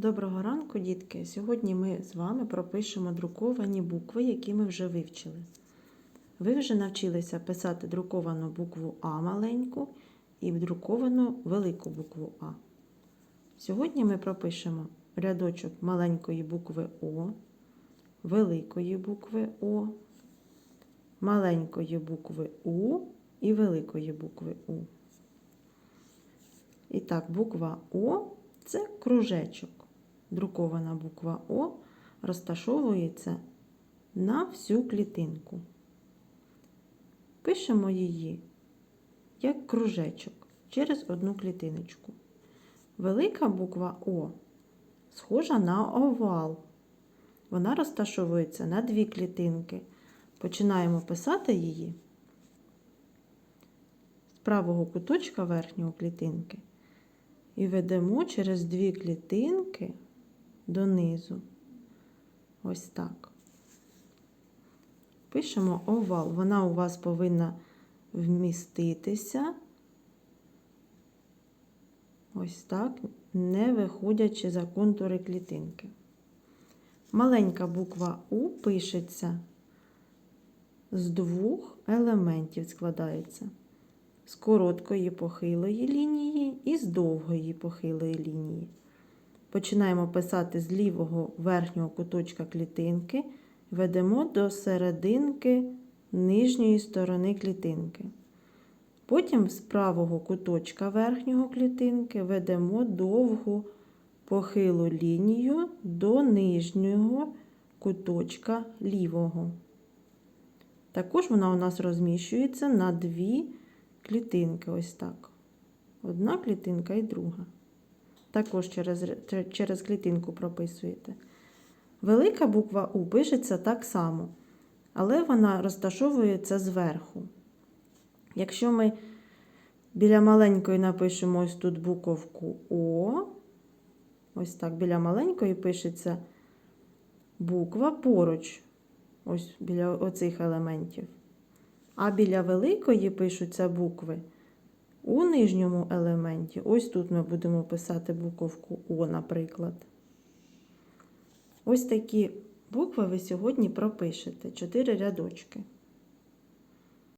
Доброго ранку, дітки! Сьогодні ми з вами пропишемо друковані букви, які ми вже вивчили. Ви вже навчилися писати друковану букву А маленьку і друковану велику букву А. Сьогодні ми пропишемо рядочок маленької букви О, великої букви О, маленької букви У і великої букви У. І так, буква О це кружечок. Друкована буква О розташовується на всю клітинку. Пишемо її як кружечок через одну клітиночку. Велика буква О схожа на овал. Вона розташовується на дві клітинки. Починаємо писати її з правого куточка верхнього клітинки і ведемо через дві клітинки донизу. Ось так. Пишемо овал. Вона у вас повинна вміститися. Ось так, не виходячи за контури клітинки. Маленька буква У пишеться з двох елементів складається з короткої похилої лінії і з довгої похилої лінії. Починаємо писати з лівого верхнього куточка клітинки, ведемо до серединки нижньої сторони клітинки. Потім з правого куточка верхнього клітинки ведемо довгу похилу лінію до нижнього куточка лівого. Також вона у нас розміщується на дві клітинки, ось так. Одна клітинка і друга. Також через, через клітинку прописуєте. Велика буква У пишеться так само, але вона розташовується зверху. Якщо ми біля маленької напишемо ось тут буковку О, ось так, біля маленької пишеться буква поруч, ось біля оцих елементів. А біля великої пишуться букви у нижньому елементі. Ось тут ми будемо писати буковку О, наприклад. Ось такі букви ви сьогодні пропишете. Чотири рядочки.